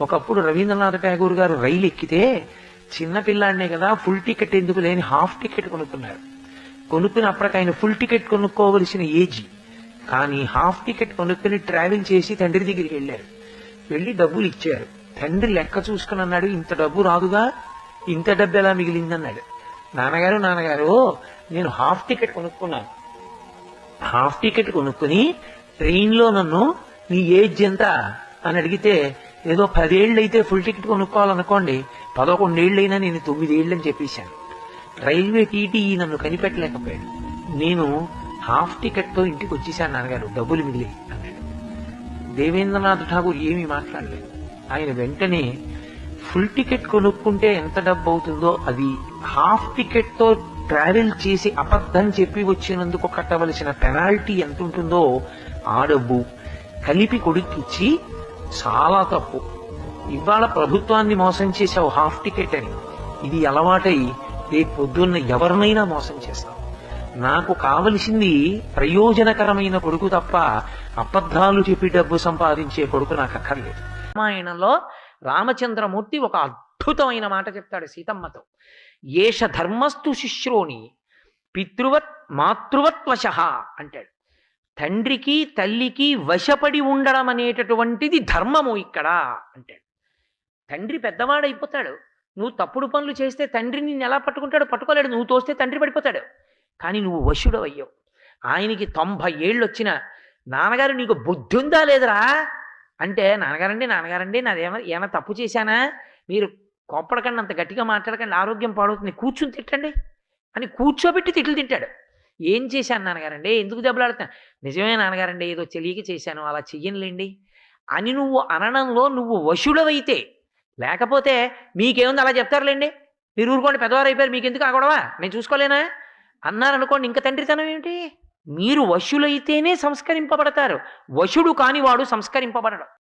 ఒకప్పుడు రవీంద్రనాథ్ ఠాగూర్ గారు రైలు ఎక్కితే చిన్న పిల్లాడినే కదా ఫుల్ టికెట్ ఎందుకు లేని హాఫ్ టికెట్ కొనుక్కున్నారు. కొనుక్కున్నప్పటికి ఆయన ఫుల్ టికెట్ కొనుక్కోవలసిన ఏజ్. కానీ హాఫ్ టికెట్ కొనుక్కుని ట్రావెల్ చేసి తండ్రి దగ్గరికి వెళ్ళారు. వెళ్ళి డబ్బులు ఇచ్చారు. తండ్రి లెక్క చూసుకుని అన్నాడు ఇంత డబ్బు రాదుగా? ఇంత డబ్బు ఎలా మిగిలిందన్నాడు. నాన్నగారు నాన్నగారు నేను హాఫ్ టికెట్ కొనుక్కున్నాను. హాఫ్ టికెట్ కొనుక్కుని ట్రైన్లో నన్ను నీ ఏజ్ ఎంత? అని అడిగితే ఏదో పదేళ్ళు అయితే ఫుల్ టికెట్ కొనుక్కోవాలనుకోండి పదకొండేళ్ళైనా నేను తొమ్మిదేళ్ళు అని చెప్పేశాను. రైల్వే టీటీ నన్ను కనిపెట్టలేకపోయాడు. నేను హాఫ్ టికెట్తో ఇంటికి వచ్చేసాను నాన్నగారు డబ్బులు మిగిలి అన్నాడు. దేవేంద్రనాథ్ ఠాగూర్ ఏమీ మాట్లాడలేదు. ఆయన వెంటనే ఫుల్ టికెట్ కొనుక్కుంటే ఎంత డబ్బు అవుతుందో అది హాఫ్ టికెట్తో ట్రావెల్ చేసి అబద్ధం చెప్పి వచ్చినందుకు కట్టవలసిన పెనాల్టీ ఎంత ఉంటుందో ఆ డబ్బు కలిపి కొడుక్కిచ్చి చాలా తప్పు. ఇవాళ ప్రభుత్వాన్ని మోసం చేసావు హాఫ్ టికెట్ అని. ఇది అలవాటై రేపు పొద్దున్న ఎవరినైనా మోసం చేస్తావు. నాకు కావలసింది ప్రయోజనకరమైన కొడుకు తప్ప అబద్ధాలు చెప్పి డబ్బు సంపాదించే కొడుకు నాకు అక్కర్లేదు. రామాయణంలో రామచంద్రమూర్తి ఒక అద్భుతమైన మాట చెప్తాడు సీతమ్మతో. ఏష ధర్మస్తు శిశ్రోణి పితృవత్ మాతృవత్వశ అంటాడు. తండ్రికి తల్లికి వశపడి ఉండడం అనేటటువంటిది ధర్మము ఇక్కడ అంటాడు. తండ్రి పెద్దవాడైపోతాడు. నువ్వు తప్పుడు పనులు చేస్తే తండ్రి నిన్ను ఎలా పట్టుకుంటాడు పట్టుకోలేడు. నువ్వు తోస్తే తండ్రి పడిపోతాడు. కానీ నువ్వు వశుడు అయ్యావు ఆయనకి తొంభై ఏళ్ళు వచ్చిన నాన్నగారు నీకు బుద్ధి ఉందా లేదురా? అంటే నాన్నగారండి నాన్నగారండి నాదేమో ఏమైనా తప్పు చేశానా? మీరు కోప్పడకండి అంత గట్టిగా మాట్లాడకండి ఆరోగ్యం పాడవుతుంది. కూర్చుని తిట్టండి. అని కూర్చోబెట్టి తిట్లు తింటాడు. ఏం చేశాను నాన్నగారండి? ఎందుకు దెబ్బలాడుతున్నా? నిజమే నాన్నగారండి ఏదో తెలియక చేశాను అలా చెయ్యనులేండి. అని నువ్వు అనడంలో నువ్వు వశుడవైతే లేకపోతే మీకేముంది అలా చెప్తారులేండి? మీరు ఊరుకోండి పెద్దవారు అయిపోయారు మీకు ఎందుకు ఆగొడవా నేను చూసుకోలేనా? అన్నారనుకోండి ఇంకా తండ్రితనం ఏమిటి? మీరు వశులైతేనే సంస్కరింపబడతారు. వశుడు కాని వాడు సంస్కరింపబడడం.